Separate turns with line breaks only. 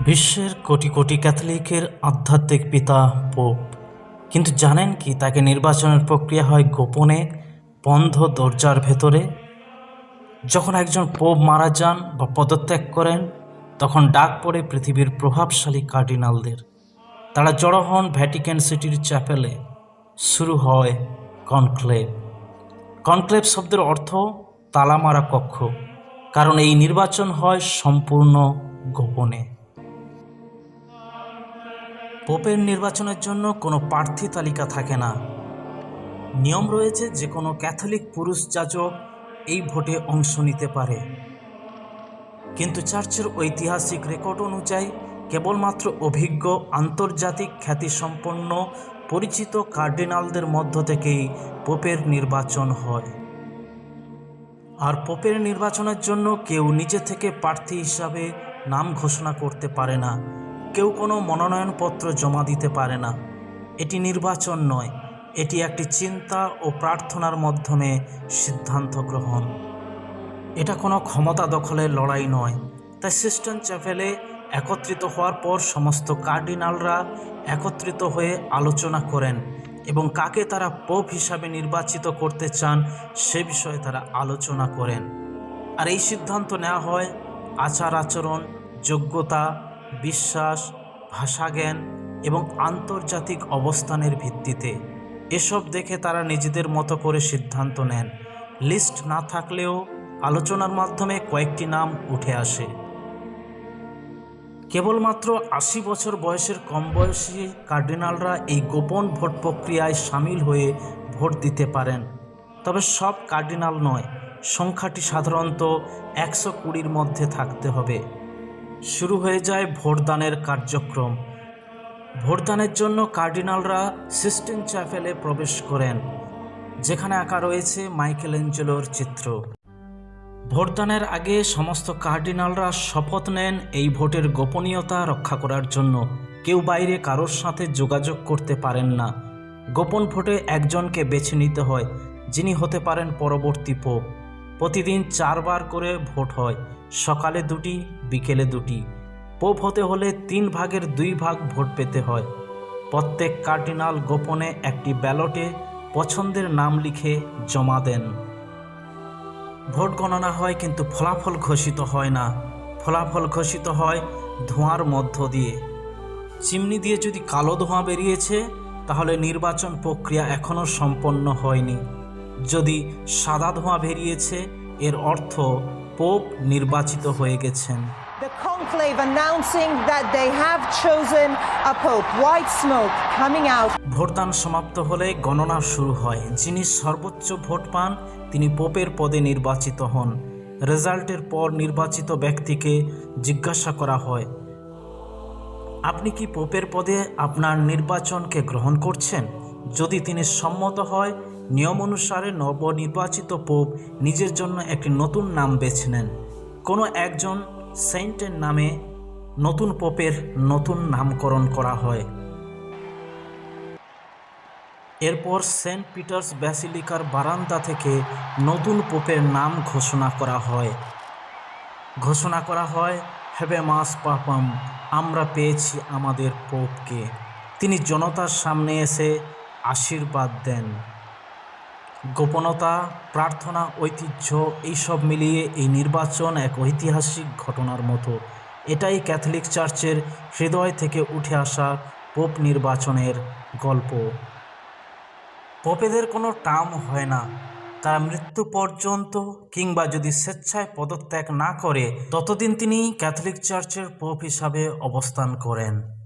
বিশ্বের কোটি কোটি ক্যাথলিকের আধ্যাত্মিক পিতা পোপ। কিন্তু জানেন কি তাকে নির্বাচনের প্রক্রিয়া হয় গোপনে, বন্ধ দরজার ভেতরে? যখন একজন পোপ মারা যান বা পদত্যাগ করেন, তখন ডাক পড়ে পৃথিবীর প্রভাবশালী কার্ডিনালদের। তারা জড়ো হন ভ্যাটিক্যান সিটির চ্যাপেলে। শুরু হয় কনক্লেভ। কনক্লেভ শব্দের অর্থ তালামারা কক্ষ। কারণ এই নির্বাচন হয় সম্পূর্ণ গোপনে। পোপের নির্বাচনের জন্য কোনো প্রার্থী তালিকা থাকে না। নিয়ম রয়েছে যে কোনো ক্যাথলিক পুরুষ যাজক এই ভোটে অংশ নিতে পারে। কিন্তু চার্চের ঐতিহাসিক রেকর্ড অনুযায়ী কেবলমাত্র অভিজ্ঞ, আন্তর্জাতিক, খ্যাতিসম্পন্ন, পরিচিত কার্ডিনালদের মধ্য থেকেই পোপের নির্বাচন হয়। আর পোপের নির্বাচনের জন্য কেউ নিজে থেকে প্রার্থী হিসাবে নাম ঘোষণা করতে পারে না। কেউ কোনো মনোনয়নপত্র জমা দিতে পারে না। এটি নির্বাচন নয়, এটি একটি চিন্তা ও প্রার্থনার মাধ্যমে সিদ্ধান্ত গ্রহণ। এটা কোনো ক্ষমতা দখলের লড়াই নয়, তাই সিস্টেন চ্যাপেলে একত্রিত হওয়ার পর সমস্ত কার্ডিনালরা একত্রিত হয়ে আলোচনা করেন এবং কাকে তারা পোপ হিসাবে নির্বাচিত করতে চান সে বিষয়ে তারা আলোচনা করেন। আর এই সিদ্ধান্ত নেওয়া হয় আচার আচরণ যোগ্যতা বিশ্বাস, ভাষাজ্ঞান এবং আন্তর্জাতিক অবস্থানের ভিত্তিতে এসব দেখে তারা নিজেদের মতো করে সিদ্ধান্ত নেন। লিস্ট না থাকলেও আলোচনার মাধ্যমে কয়েকটি নাম উঠে আসে। কেবলমাত্র আশি বছর বয়সের কম বয়সী কার্ডিনালরা এই গোপন ভোট প্রক্রিয়ায় সামিল হয়ে ভোট দিতে পারেন। তবে সব কার্ডিনাল নয়, সংখ্যাটি সাধারণত একশো কুড়ির মধ্যে থাকতে হবে। শুরু হয়ে যায় ভোটদানের কার্যক্রম। ভোটদানের জন্য কার্ডিনালরা সিস্টেন চ্যাপেলে প্রবেশ করেন, যেখানে আঁকা রয়েছে মাইকেল অ্যাঞ্জেলোর চিত্র। ভোটদানের আগে সমস্ত কার্ডিনালরা শপথ নেন এই ভোটের গোপনীয়তা রক্ষা করার জন্য। কেউ বাইরে কারোর সাথে যোগাযোগ করতে পারেন না। গোপন ভোটে একজনকে বেছে নিতে হয়, যিনি হতে পারেন পরবর্তী পোপ। প্রতিদিন চারবার করে ভোট হয়। সকালে দুটি, বিকেলে দুটি। পোপ হতে হলে তিন ভাগের দুই ভাগ ভোট পেতে হয়। প্রত্যেক কার্ডিনাল গোপনে একটি ব্যালটে পছন্দের নাম লিখে জমা দেন। ভোট গণনা হয় কিন্তু ফলাফল ঘোষিত হয় না। ফলাফল ঘোষিত হয় ধোঁয়ার মধ্য দিয়ে। চিমনি দিয়ে যদি কালো ধোঁয়া বেরিয়েছে, তাহলে নির্বাচন প্রক্রিয়া এখনও সম্পন্ন হয়নি। যদি সাদা ধোঁয়া বেরিয়েছে এর অর্থ পোপ নির্বাচিত হয়ে গেছেন
The conclave announcing that they have chosen a pope. White smoke coming out.
ভোটদান সমাপ্ত হলে গণনা শুরু হয় যিনি সর্বোচ্চ ভোট পান তিনি পোপের পদে নির্বাচিত হন রেজাল্টের পর নির্বাচিত ব্যক্তিকে জিজ্ঞাসা করা হয় আপনি কি পোপের পদে আপনার নির্বাচনকে গ্রহণ করছেন যদি তিনি সম্মত হয়, নিয়ম অনুসারে নবনির্বাচিত পোপ নিজের জন্য একটি নতুন নাম বেছে নেন। কোনো একজন সেন্টের নামে নতুন পোপের নতুন নামকরণ করা হয়। এরপর সেন্ট পিটার্স ব্যাসিলিকার বারান্দা থেকে নতুন পোপের নাম ঘোষণা করা হয়। ঘোষণা করা হয়, হেবে মাস পাপাম, আমরা পেয়েছি আমাদের পোপকে। তিনি জনতার সামনে এসে আশীর্বাদ দেন। গোপনতা, প্রার্থনা, ঐতিহ্য, এইসব মিলিয়ে এই নির্বাচন এক ঐতিহাসিক ঘটনার মতো। এটাই ক্যাথলিক চার্চের হৃদয় থেকে উঠে আসা পোপ নির্বাচনের গল্প। পোপেদের কোনো টার্ম হয় না। তারা মৃত্যু পর্যন্ত কিংবা যদি স্বেচ্ছায় পদত্যাগ না করে, ততদিন তিনি ক্যাথলিক চার্চের পোপ হিসাবে অবস্থান করেন।